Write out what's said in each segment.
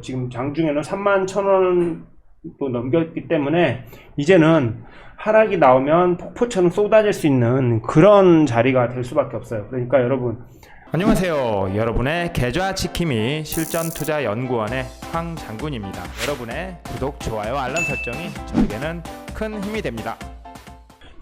지금 장중에는 3만 1천원도 넘겼기 때문에 이제는 하락이 나오면 폭포처럼 쏟아질 수 있는 그런 자리가 될 수밖에 없어요. 그러니까 여러분 안녕하세요. 여러분의 계좌 지킴이 실전 투자 연구원의 황 장군입니다. 여러분의 구독, 좋아요, 알람 설정이 저에게는 큰 힘이 됩니다.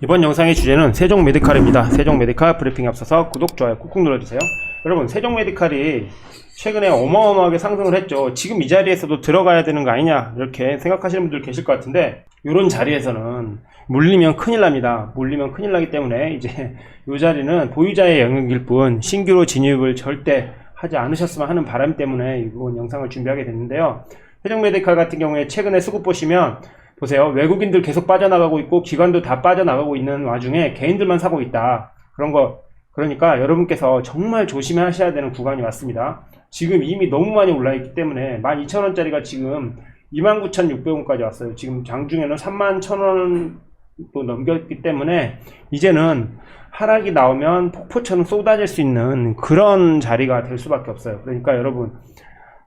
이번 영상의 주제는 세종 메디칼입니다. 세종 메디칼 브리핑에 앞서서 구독, 좋아요 꾹꾹 눌러주세요. 여러분, 세종 메디칼이 최근에 어마어마하게 상승을 했죠. 지금 이 자리에서도 들어가야 되는 거 아니냐, 이렇게 생각하시는 분들 계실 것 같은데, 이런 자리에서는 물리면 큰일 납니다. 물리면 큰일 나기 때문에 이제 이 자리는 보유자의 영역일 뿐 신규로 진입을 절대 하지 않으셨으면 하는 바람 때문에 이번 영상을 준비하게 됐는데요. 세종 메디칼 같은 경우에 최근에 수급 보시면 보세요. 외국인들 계속 빠져나가고 있고 기관도 다 빠져나가고 있는 와중에 개인들만 사고 있다. 그런 거 그러니까 여러분께서 정말 조심하셔야 되는 구간이 왔습니다. 지금 이미 너무 많이 올라 있기 때문에 12,000원짜리가 지금 29,600원까지 왔어요. 지금 장중에는 31,000원도 넘겼기 때문에 이제는 하락이 나오면 폭포처럼 쏟아질 수 있는 그런 자리가 될 수밖에 없어요. 그러니까 여러분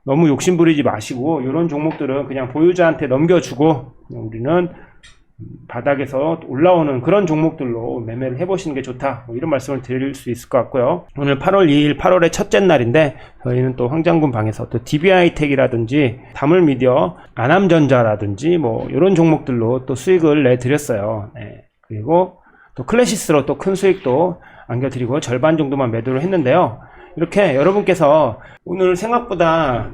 너무 욕심 부리지 마시고 이런 종목들은 그냥 보유자한테 넘겨주고 우리는 바닥에서 올라오는 그런 종목들로 매매를 해보시는 게 좋다. 뭐 이런 말씀을 드릴 수 있을 것 같고요. 오늘 8월 2일 8월의 첫째 날인데 저희는 또 황장군 방에서 또 DBI텍이라든지 다물미디어 아남전자라든지 뭐 이런 종목들로 또 수익을 내드렸어요. 네. 그리고 또 클래시스로 또 큰 수익도 안겨드리고 절반 정도만 매도를 했는데요. 이렇게 여러분께서 오늘 생각보다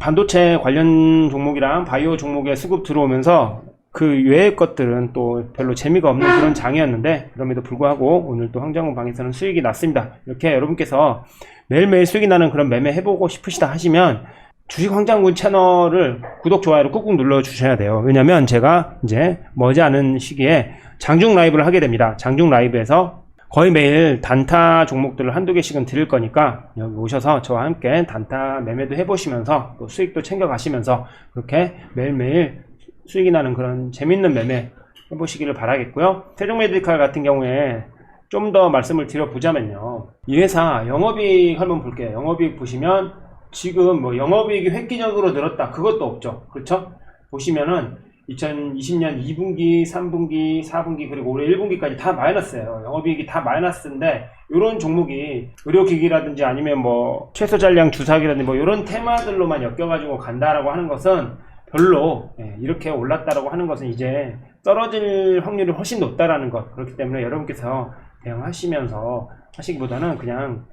반도체 관련 종목이랑 바이오 종목에 수급 들어오면서 그 외의 것들은 또 별로 재미가 없는 그런 장이었는데 그럼에도 불구하고 오늘 또 황장군 방에서는 수익이 났습니다. 이렇게 여러분께서 매일매일 수익이 나는 그런 매매 해보고 싶으시다 하시면 주식 황장군 채널을 구독, 좋아요를 꾹꾹 눌러 주셔야 돼요. 왜냐면 제가 이제 머지않은 시기에 장중 라이브를 하게 됩니다. 장중 라이브에서 거의 매일 단타 종목들을 한두 개씩은 드릴 거니까 여기 오셔서 저와 함께 단타 매매도 해보시면서 또 수익도 챙겨가시면서 그렇게 매일매일 수익이 나는 그런 재밌는 매매 해보시기를 바라겠고요. 세종 메디칼 같은 경우에 좀 더 말씀을 드려보자면요. 이 회사 영업이익 한번 볼게요. 영업이익 보시면 지금 뭐 영업이익이 획기적으로 늘었다. 그것도 없죠. 그렇죠? 보시면은 2020년 2분기, 3분기, 4분기 그리고 올해 1분기까지 다 마이너스예요. 영업이익이 다 마이너스인데 이런 종목이 의료기기라든지 아니면 뭐 최소 잔량 주사기라든지 뭐 이런 테마들로만 엮여가지고 간다라고 하는 것은 별로 예, 이렇게 올랐다라고 하는 것은 이제 떨어질 확률이 훨씬 높다라는 것 그렇기 때문에 여러분께서 대응하시면서 하시기보다는 그냥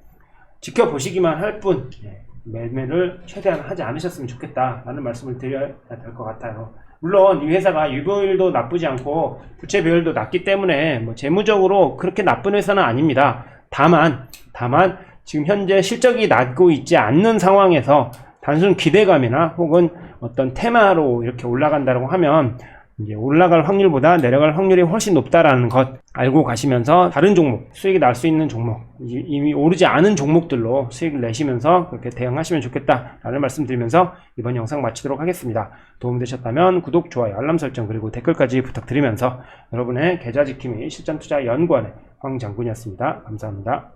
지켜보시기만 할뿐 예, 매매를 최대한 하지 않으셨으면 좋겠다라는 말씀을 드려야 될 것 같아요. 물론 이 회사가 유보율도 나쁘지 않고 부채 비율도 낮기 때문에 뭐 재무적으로 그렇게 나쁜 회사는 아닙니다. 다만 다만 지금 현재 실적이 나고 있지 않는 상황에서 단순 기대감이나 혹은 어떤 테마로 이렇게 올라간다고 하면 이제 올라갈 확률보다 내려갈 확률이 훨씬 높다라는 것 알고 가시면서 다른 종목 수익이 날 수 있는 종목 이- 이미 오르지 않은 종목들로 수익을 내시면서 그렇게 대응하시면 좋겠다라는 말씀드리면서 이번 영상 마치도록 하겠습니다. 도움되셨다면 구독, 좋아요, 알람 설정 그리고 댓글까지 부탁드리면서 여러분의 계좌 지킴이 실전 투자 연구원의 황 장군이었습니다. 감사합니다.